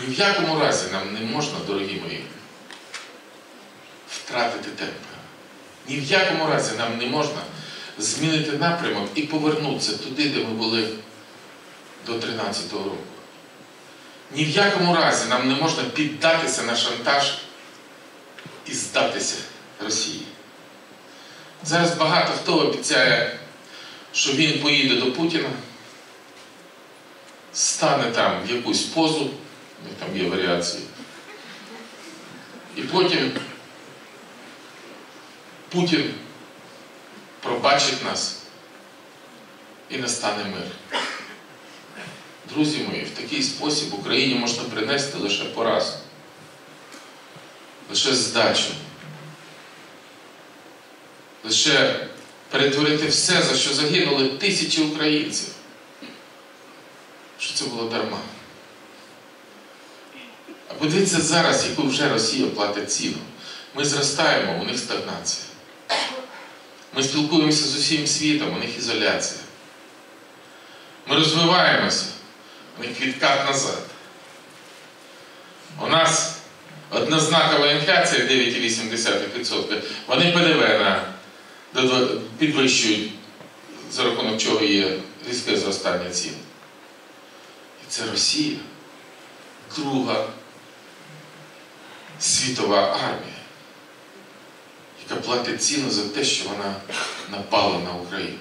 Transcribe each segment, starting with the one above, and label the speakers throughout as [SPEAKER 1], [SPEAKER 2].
[SPEAKER 1] Ні в якому разі нам не можна, дорогі мої, втратити темпи. Ні в якому разі нам не можна змінити напрямок і повернутися туди, де ми були до 13-го року. Ні в якому разі нам не можна піддатися на шантаж і здатися Росії. Зараз багато хто обіцяє, що він поїде до Путіна, стане там в якусь позу, там є варіації, і потім Путін пробачить нас і настане мир. Друзі мої, в такий спосіб Україні можна принести лише поразку, лише здачу, лише перетворити все, за що загинули тисячі українців, що це було дарма. А подивіться зараз, яку вже Росія платить ціну. Ми зростаємо, у них стагнація. Ми спілкуємося з усім світом, у них ізоляція. Ми розвиваємося, у них відкат назад. У нас однознакова інфляція 9,8%. Вони ПДВ на, підвищують, за рахунок чого є різке зростання цін. І це Росія, друга світова армія яка платить ціну за те, що вона напала на Україну.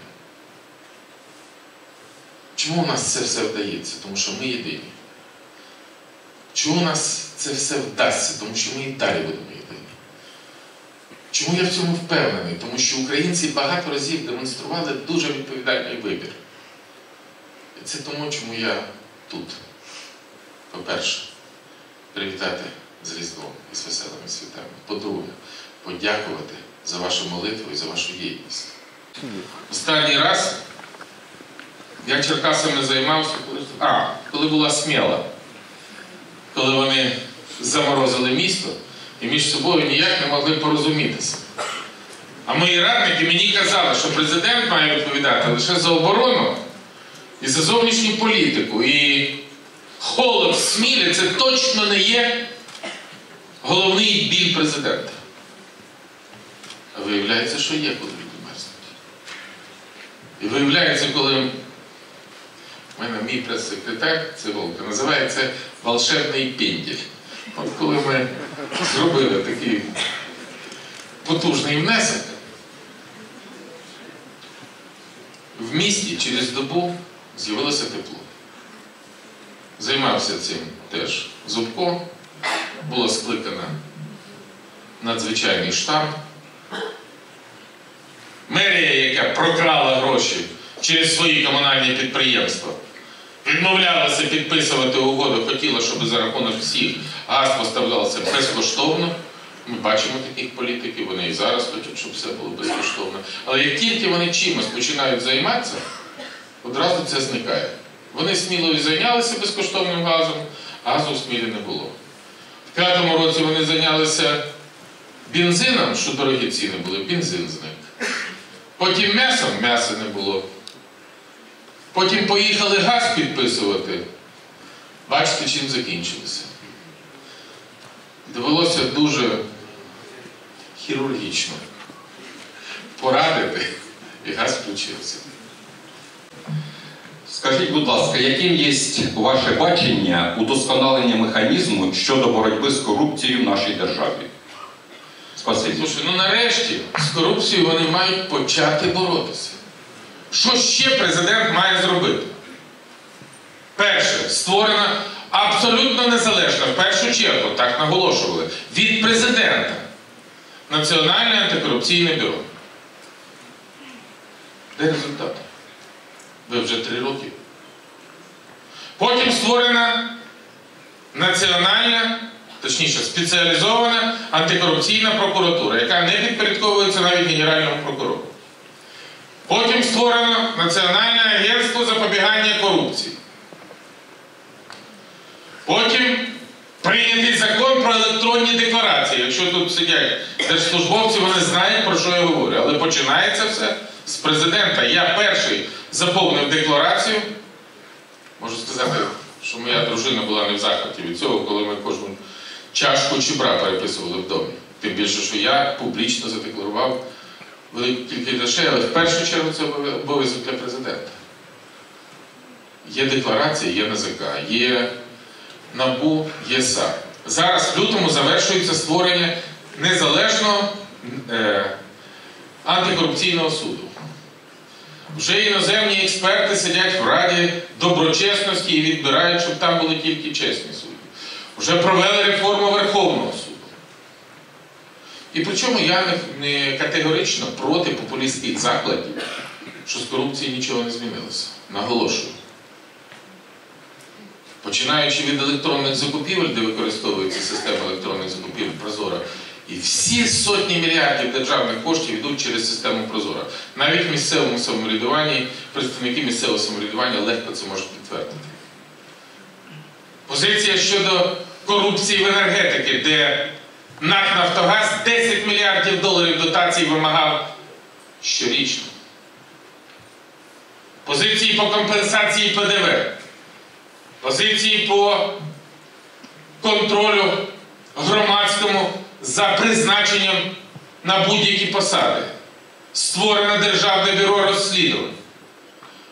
[SPEAKER 1] Чому у нас це все вдається? Тому що ми єдині. Чому у нас це все вдасться? Тому що ми і далі будемо єдині. Чому я в цьому впевнений? Тому що українці багато разів демонстрували дуже відповідальний вибір. І це тому, чому я тут. По-перше, привітати з Різдвом і з веселими святами. По-друге, подякувати за вашу молитву і за вашу єдність. Останній раз я Черкасами займався, а, коли була сміла, коли вони заморозили місто і між собою ніяк не могли порозумітися. А мої радники мені казали, що президент має відповідати лише за оборону і за зовнішню політику. І холод в це точно не є головний біль президента. А виявляється, що є, коли люди мерзнуть. І виявляється, коли в мене мій прес-секретар, це Волка, називає це волшебний пінділь. От коли ми зробили такий потужний внесок, в місті через добу з'явилося тепло. Займався цим теж Зубко, було скликано надзвичайний штаб. Мерія, яка прокрала гроші через свої комунальні підприємства, відмовлялася підписувати угоду, хотіла, щоб за рахунок всіх газ поставлявся безкоштовно. Ми бачимо таких політиків, вони і зараз хочуть, щоб все було безкоштовно. Але як тільки вони чимось починають займатися, одразу це зникає. Вони сміло і зайнялися безкоштовним газом, а газу в смілі не було. П'ятому році вони зайнялися бензином, що дорогі ціни були, бензин зник. Потім м'ясом м'яса не було. Потім поїхали газ підписувати. Бачите, чим закінчилося. Довелося дуже хірургічно порадити, і газ включився.
[SPEAKER 2] Скажіть, будь ласка, яким є ваше бачення удосконалення механізму щодо боротьби з корупцією в нашій державі? Спасибі.
[SPEAKER 1] Слушай, ну нарешті з корупцією вони мають почати боротися. Що ще президент має зробити? Перше, створена абсолютно незалежна, в першу чергу, так наголошували, від президента Національне антикорупційне бюро. Де результат? Ви вже три роки. Потім створена національна, точніше, спеціалізована антикорупційна прокуратура, яка не підпорядковується навіть Генеральному прокурору. Потім створено Національне агентство запобігання корупції. Потім прийнятий закон про електронні декларації. Якщо тут сидять держслужбовці, вони знають, про що я говорю. Але починається все з президента. Я перший заповнив декларацію, можу сказати, що моя дружина була не в захваті від цього, коли ми кожну чашку чебра переписували в домі. Тим більше, що я публічно задекларував велику кількість грошей, але в першу чергу це обов'язок для президента. Є декларація, є НАЗК, є НАБУ, є САП. Зараз в лютому завершується створення незалежного е, антикорупційного суду. Вже іноземні експерти сидять в Раді доброчесності і відбирають, щоб там були тільки чесні судді. Вже провели реформу Верховного суду. І причому я не, категорично проти популістських закладів, що з корупції нічого не змінилося. Наголошую. Починаючи від електронних закупівель, де використовується система електронних закупівель Прозора, і всі сотні мільярдів державних коштів йдуть через систему Прозора. Навіть в місцевому самоврядуванні представники місцевого самоврядування легко це можуть підтвердити. Позиція щодо корупції в енергетики, де НАК Нафтогаз 10 мільярдів доларів дотацій вимагав щорічно. Позиції по компенсації ПДВ. Позиції по контролю громадському за призначенням на будь-які посади. Створено Державне бюро розслідувань.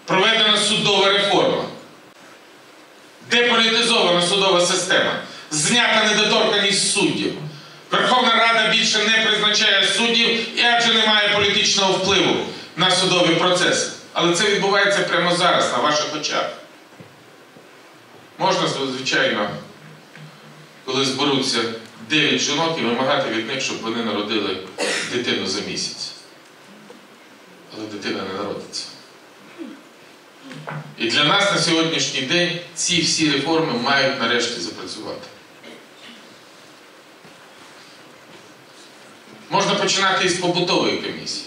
[SPEAKER 1] Проведена судова реформа. Деполітизована судова система. Знята недоторканність суддів. Верховна Рада більше не призначає суддів і адже немає політичного впливу на судові процеси. Але це відбувається прямо зараз, на ваших очах. Можна, звичайно, коли зберуться 9 жінок і вимагати від них, щоб вони народили дитину за місяць. Але дитина не народиться. І для нас на сьогоднішній день ці всі реформи мають нарешті запрацювати. Можна починати із побутової комісії.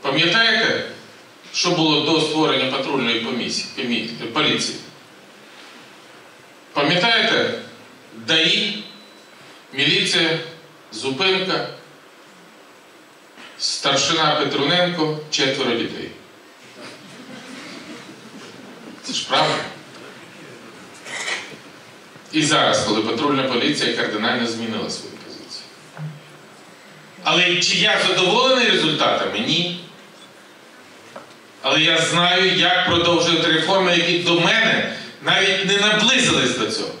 [SPEAKER 1] Пам'ятаєте, що було до створення патрульної комісії, поліції? Пам'ятаєте, ДАІ, міліція, зупинка, старшина Петруненко, четверо дітей. Це ж правда. І зараз, коли патрульна поліція кардинально змінила свою позицію. Але чи я задоволений результатами? Ні. Але я знаю, як продовжувати реформи, які до мене навіть не наблизились до цього.